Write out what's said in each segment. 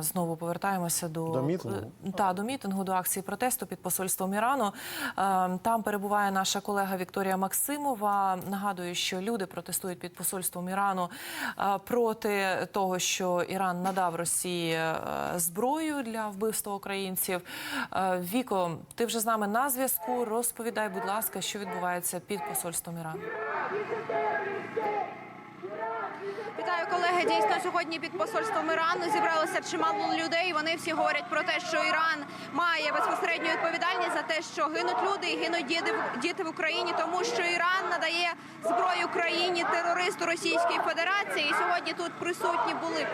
Знову повертаємося до, До мітингу? е, Та, до мітингу, до акції протесту під посольством Ірану. Е, Там перебуває наша колега Вікторія Максимова. Нагадую, що люди протестують під посольством Ірану е, проти того, що Іран надав Росії зброю для вбивства українців. Віко, ти вже з нами на зв'язку. Розповідай, будь ласка, що відбувається під посольством Ірану. Колеги. Дійсно, сьогодні під посольством Ірану зібралося чимало людей. Вони всі говорять про те, що Іран має безпосередню відповідальність за те, що гинуть люди і гинуть діти, в- Україні, тому що Іран зброю Україні терористу Російської Федерації. І сьогодні тут присутні були е,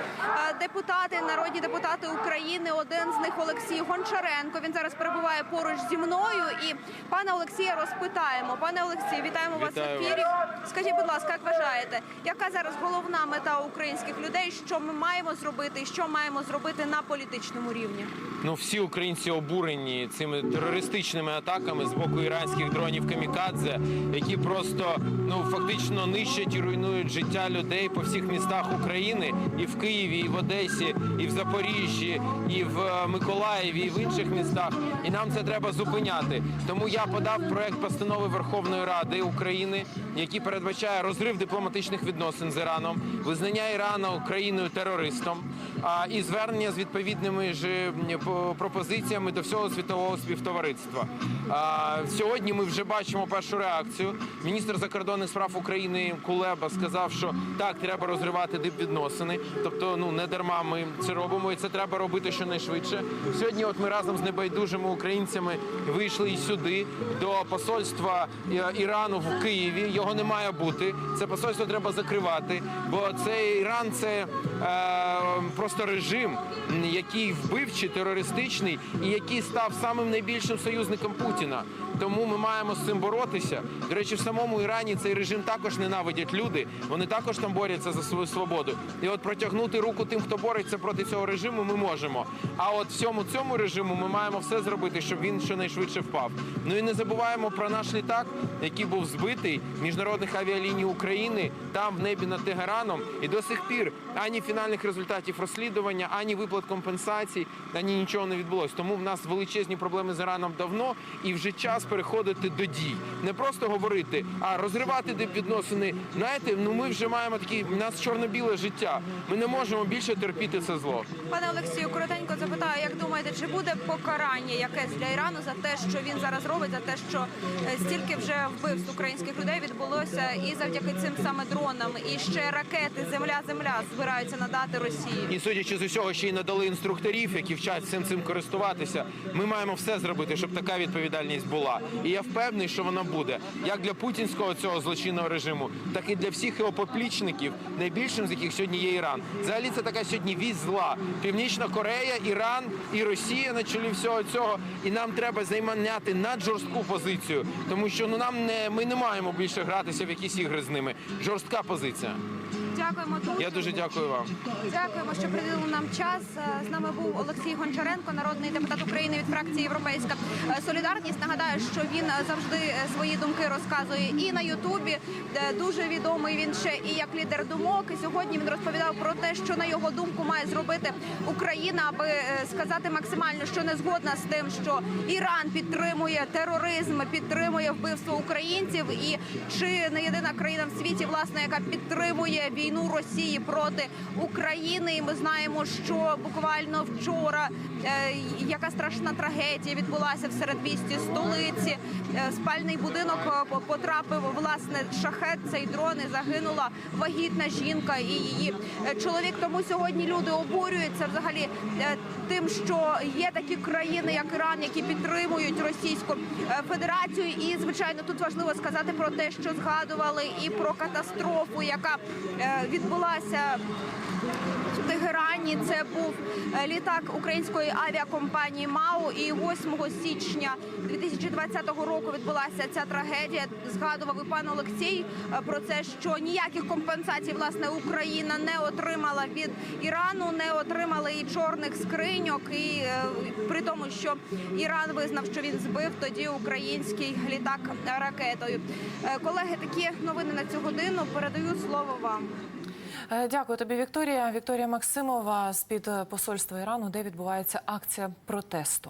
депутати, народні депутати України. Один з них Олексій Гончаренко. Він зараз перебуває поруч зі мною. І пане Олексія розпитаємо. Пане Олексію, вітаємо вас в ефірі. Скажіть, будь ласка, як вважаєте, яка зараз головна мета українських людей? Що ми маємо зробити, і що маємо зробити на політичному рівні? Ну, всі українці обурені цими терористичними атаками з боку іранських дронів камікадзе, які просто ну фактично нищать і руйнують життя людей по всіх містах України, і в Києві, і в Одесі, і в Запоріжжі, і в е, Миколаєві, і в інших містах. І нам це треба зупиняти. Тому я подав проект постанови Верховної Ради України, який передбачає розрив дипломатичних відносин з Іраном, визнання Ірану країною терористом і звернення з відповідними ж пропозиціями до всього світового співтовариства. Сьогодні ми вже бачимо першу реакцію. Міністр закордонних справ України Кулеба сказав, що так треба розривати дипвідносини. Тобто, ну не дарма ми це робимо, і це треба робити щонайшвидше. Сьогодні, от ми разом з небайдужими українцями вийшли і сюди до посольства е, Ірану в Києві. Його не має бути. Це посольство треба закривати, бо цей Іран це е, просто режим, який вбивчий, терористичний і який став самим найбільшим союзником Путіна. Тому ми маємо з цим боротися. До речі, в самому Ірані цей режим також ненавидять люди. Вони також там борються за свою свободу. І от протягнути руку тим, хто бореться проти цього режиму, ми можемо. А от всьому цьому режиму ми маємо все зробити, щоб він щонайшвидше впав. Ну і не забуваємо про наш літак, який був збитий міжнародних авіаліній України там в небі над Тегераном. І до сих пір ані фінальних результатів розслідування, ані виплат компенсацій, ані нічого не відбулось. Тому в нас величезні проблеми з Іраном давно, і вже час переходити до дій. Не просто говорити, а розривати дипвідносини. Знаєте, ну ми вже маємо такі у нас чорно-біле життя. Ми не можемо більше терпіти це зло. Пане Олексію, коротенько запитаю, як думаєте, чи буде покарання якесь для Ірану за те, що він зараз робить, за те, що е, стільки вже вбивств українських людей відбулося, і завдяки цим саме дронам, і ще ракети Земля-Земля збираються надати Росії? І судячи з усього, ще й надали інструкторів, які вчать цим цим користуватися. Ми маємо все зробити, щоб така відповідальність була. І я впевнений, що вона буде як для путінського цього злочинного режиму, так і для всіх його поплічників, найбільшим з яких сьогодні є Іран. Взагалі це така сьогодні вісь зла. Північна Корея, Іран і Росія на чолі всього цього. І нам треба займаняти наджорстку позицію, тому що ну нам не ми не маємо більше гратися в якісь ігри з ними. Жорстка позиція. Дякуємо дуже. Я дуже дякую вам. Дякуємо, що приділили нам час. Е, З нами був Олексій Гончаренко, народний депутат України від фракції Європейська Солідарність. Нагадаю, що він е, завжди е, свої думки розказує і на Ютубі, дуже відомий він ще і як лідер думок. І сьогодні він розповідав про те, що на його думку має зробити Україна, аби сказати максимально, що не згодна з тим, що Іран підтримує тероризм, підтримує вбивство українців, і чи не єдина країна в світі, власне, яка підтримує війну Росії проти України. І ми знаємо, що буквально вчора е, яка страшна трагедія відбулася в середмісті столиці. Е, спальний будинок е, потрапив власне шахет. Цей дрон і загинула вагітна жінка і її е, чоловік. Тому сьогодні люди обурюються взагалі е, тим, що є такі країни, як Іран, які підтримують Російську е, Федерацію. І звичайно, тут важливо сказати про те, що згадували і про катастрофу, яка е, відбулася в Тегерані. Це був е, літак української авіакомпанії МАУ. І 8 січня 2020 року відбулася ця трагедія. Згадував і пан Олексій про це, що ніяких компенсацій власне Україна не отримала від Ірану, не отримала і чорних скриньок. І е, при тому, що Іран визнав, що він збив тоді український літак ракетою. Е, Колеги, такі новини на цю годину. Передаю слово вам. Е, Дякую тобі, Вікторія. Вікторія Максимова з під посольства Ірану, де відбувається акція протесту.